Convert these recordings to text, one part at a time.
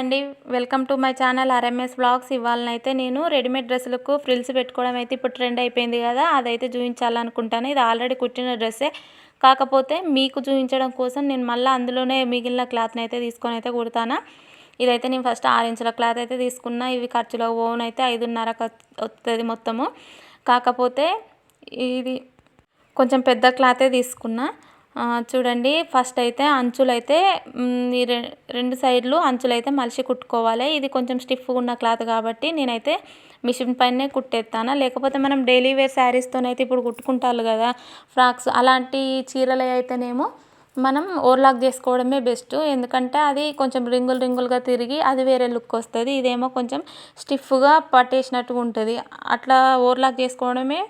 అండి. Welcome to my channel RMS blogs ఇవ్వాలనైతే నేను readymade డ్రెస్సులకు frills పెట్టుకోవడం అయితే ఇప్పుడు ట్రెండ్ అయిపోయింది కదా అదైతే చూపించాలనుకుంటాను ఇది ఆల్రెడీ కుట్టిన డ్రెస్సే. కాకపోతే మీకు చూపించడం కోసం నేను మళ్ళీ అందులోనే మిగిలిన క్లాత్ని అయితే తీసుకొని అయితే కుడతాను. ఇదైతే నేను ఫస్ట్ ఆరు ఇంచుల క్లాత్ అయితే తీసుకున్నా. ఇవి ఖర్చులో ఓన్ అయితే ఐదున్నర వస్తుంది మొత్తము. కాకపోతే ఇది కొంచెం పెద్ద క్లాతే తీసుకున్నా. చూడండి ఫస్ట్ అయితే అంచులైతే ఈ రెండు సైడ్లు అంచులైతే మలిసి కుట్టుకోవాలి. ఇది కొంచెం స్టిఫ్గా ఉన్న క్లాత్ కాబట్టి నేనైతే మిషన్ పైనే కుట్టేస్తాను లేకపోతే మనం డైలీ వేర్ శారీస్తోనైతే ఇప్పుడు కుట్టుకుంటారు కదా ఫ్రాక్స్ అలాంటి చీరలు అయితేనేమో మనం ఓవర్లాక్ చేసుకోవడమే బెస్ట్ ఎందుకంటే అది కొంచెం రింగులు రింగులుగా తిరిగి అది వేరే లుక్ వస్తుంది. ఇదేమో కొంచెం స్టిఫ్గా పట్టేసినట్టుగా ఉంటుంది. అట్లా ఓవర్లాక్ చేసుకోవడమే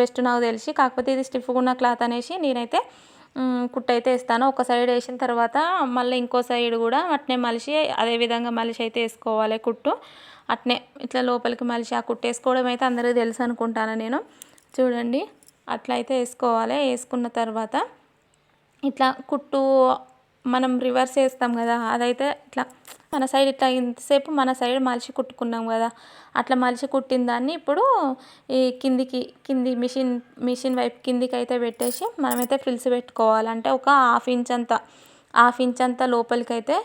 బెస్ట్ నాకు తెలిసి. కాకపోతే ఇది స్టిఫ్గా ఉన్న క్లాత్ అనేసి నేనైతే కుట్టయితే వేస్తాను ఒక సైడ్ వేసిన తర్వాత మళ్ళీ ఇంకో సైడ్ కూడా అట్నే మలిసి అదే విధంగా మలిసి అయితే వేసుకోవాలి కుట్టు. అట్నే ఇట్లా లోపలికి మలిసి ఆ కుట్టు వేసుకోవడం అయితే అందరికీ తెలుసు అనుకుంటాను నేను. చూడండి అట్లా అయితే వేసుకోవాలి. వేసుకున్న తర్వాత ఇట్లా కుట్టు మనం రివర్స్ వేస్తాం కదా అదైతే ఇట్లా మన సైడ్ ఇట్లా ఇంతసేపు మన సైడ్ మలిచి కుట్టుకున్నాం కదా అట్లా మలిచి కుట్టిన దాన్ని ఇప్పుడు ఈ కిందికి కింది మిషన్ మిషన్ వైపు కిందికి అయితే పెట్టేసి మనమైతే ఫ్రిల్స్ పెట్టుకోవాలి. అంటే ఒక హాఫ్ ఇంచ్ అంత హాఫ్ ఇంచ్ అంత లోపలికైతే అయితే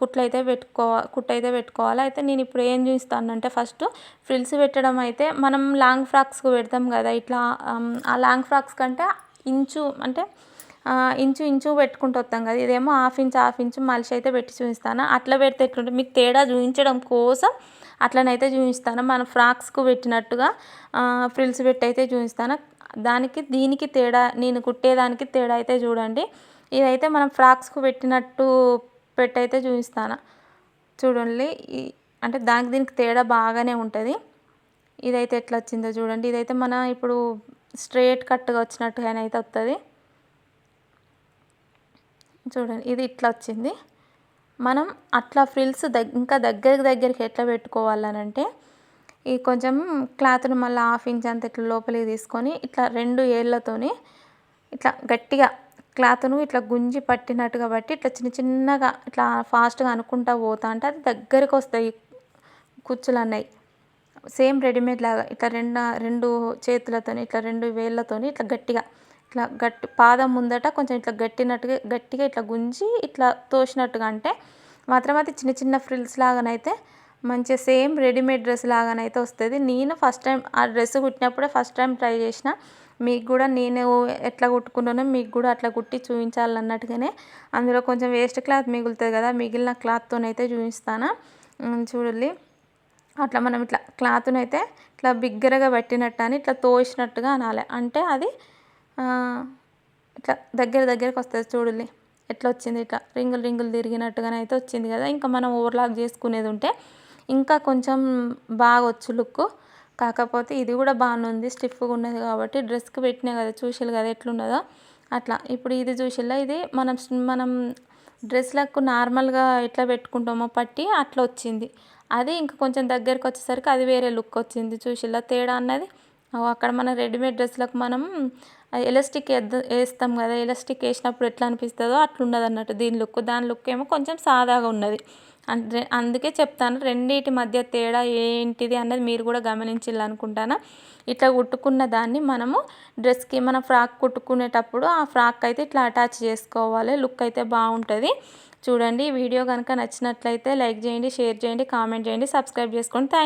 కుట్లు అయితే పెట్టుకోవాలి కుట్టు అయితే పెట్టుకోవాలి. అయితే నేను ఇప్పుడు ఏం చూస్తానంటే ఫస్ట్ ఫ్రిల్స్ పెట్టడం అయితే మనం లాంగ్ ఫ్రాక్స్కి పెడతాం కదా ఇట్లా ఆ లాంగ్ ఫ్రాక్స్ కంటే ఇంచు అంటే ఇంచు ఇంచు పెట్టుకుంటూ వస్తాం కదా. ఇదేమో హాఫ్ ఇంచ్ హాఫ్ ఇంచ్ మలిషి అయితే పెట్టి చూపిస్తాను. అట్లా పెడితే ఎట్లుంటే మీకు తేడా చూపించడం కోసం అట్లనైతే చూపిస్తాను. మన ఫ్రాక్స్కు పెట్టినట్టుగా ఫ్రిల్స్ పెట్టి అయితే చూపిస్తాను. దానికి దీనికి తేడా నేను కుట్టేదానికి తేడా అయితే చూడండి. ఇదైతే మనం ఫ్రాక్స్కు పెట్టినట్టు పెట్టయితే చూపిస్తాను. చూడండి. అంటే దానికి దీనికి తేడా బాగానే ఉంటుంది. ఇదైతే ఎట్లా వచ్చిందో చూడండి. ఇదైతే మన ఇప్పుడు స్ట్రేట్ కట్గా వచ్చినట్టుగానే అయితే వస్తుంది చూడండి ఇది ఇట్లా వచ్చింది. మనం అట్లా ఫ్రిల్స్ దగ్ ఇంకా దగ్గరికి దగ్గరికి ఎట్లా పెట్టుకోవాలనంటే ఈ కొంచెం క్లాత్ను మళ్ళీ హాఫ్ ఇంచ్ అంత ఇట్లా లోపలికి తీసుకొని ఇట్లా రెండు ఏళ్ళతోని ఇట్లా గట్టిగా క్లాత్ను ఇట్లా గుంజి పట్టినట్టుగా బట్టి ఇట్లా చిన్న చిన్నగా ఇట్లా ఫాస్ట్గా అనుకుంటా పోతా అంటే అది దగ్గరికి వస్తాయి కుచ్చులు అన్నాయి సేమ్ రెడీమేడ్ లాగా ఇట్లా రెండు రెండు చేతులతోని ఇట్లా రెండు వేళ్ళతోని ఇట్లా గట్టిగా ఇట్లా గట్టి పాదం ముందట కొంచెం ఇట్లా గట్టినట్టుగా గట్టిగా ఇట్లా గుంజి ఇట్లా తోసినట్టుగా అంటే మాత్రం అది చిన్న చిన్న ఫ్రిల్స్ లాగానైతే మంచిగా సేమ్ రెడీమేడ్ డ్రెస్ లాగానైతే వస్తుంది. నేను ఫస్ట్ టైం ఆ డ్రెస్ కుట్టినప్పుడే ఫస్ట్ టైం ట్రై చేసిన. మీకు కూడా నేను ఎట్లా కుట్టుకున్నానో మీకు కూడా అట్లా కుట్టి చూపించాలన్నట్టుగానే. అందులో కొంచెం వేస్ట్ క్లాత్ మిగులుతుంది కదా మిగిలిన క్లాత్తోనైతే చూపిస్తాను. చూడండి. అట్లా మనం ఇట్లా క్లాత్నైతే ఇట్లా బిగ్గరగా పెట్టినట్టు అని ఇట్లా తోసినట్టుగా అనాలి. అంటే అది ఇట్లా దగ్గర దగ్గరకు వస్తుంది చూడండి ఎట్లా వచ్చింది ఇట్లా రింగులు రింగులు తిరిగినట్టుగానే అయితే వచ్చింది కదా. ఇంకా మనం ఓవర్లాక్ చేసుకునేది ఉంటే ఇంకా కొంచెం బాగా వచ్చు లుక్. కాకపోతే ఇది కూడా బాగానే ఉంది స్టిఫ్గా ఉన్నది కాబట్టి డ్రెస్కి పెట్టినా కదా చూసిలు కదా ఎట్లున్నదో. అట్లా ఇప్పుడు ఇది చూసిల్లా ఇది మనం మనం డ్రెస్లకు నార్మల్గా ఎట్లా పెట్టుకుంటామో పట్టి అట్లా వచ్చింది. అది ఇంకా కొంచెం దగ్గరకు వచ్చేసరికి అది వేరే లుక్ వచ్చింది చూసిల్లా తేడా అన్నది అక్కడ మన రెడీమేడ్ డ్రెస్లకు మనం ఎలాస్టిక్ వేస్తాం కదా ఎలాస్టిక్ వేసినప్పుడు ఎట్లా అనిపిస్తుందో అట్లున్నది అన్నట్టు దీని లుక్ దాని లుక్ ఏమో కొంచెం సాదాగా ఉన్నది. అంటే అందుకే చెప్తాను రెండింటి మధ్య తేడా ఏంటిది అన్నది మీరు కూడా గమనించాలనుకుంటాను ఇట్లా కుట్టుకున్న దాన్ని మనము డ్రెస్కి మన ఫ్రాక్ కుట్టుకునేటప్పుడు ఆ ఫ్రాక్ అయితే ఇట్లా అటాచ్ చేసుకోవాలి లుక్ అయితే బాగుంటుంది. చూడండి వీడియో కనుక నచ్చినట్లయితే లైక్ చేయండి షేర్ చేయండి కామెంట్ చేయండి సబ్స్క్రైబ్ చేసుకోండి. థ్యాంక్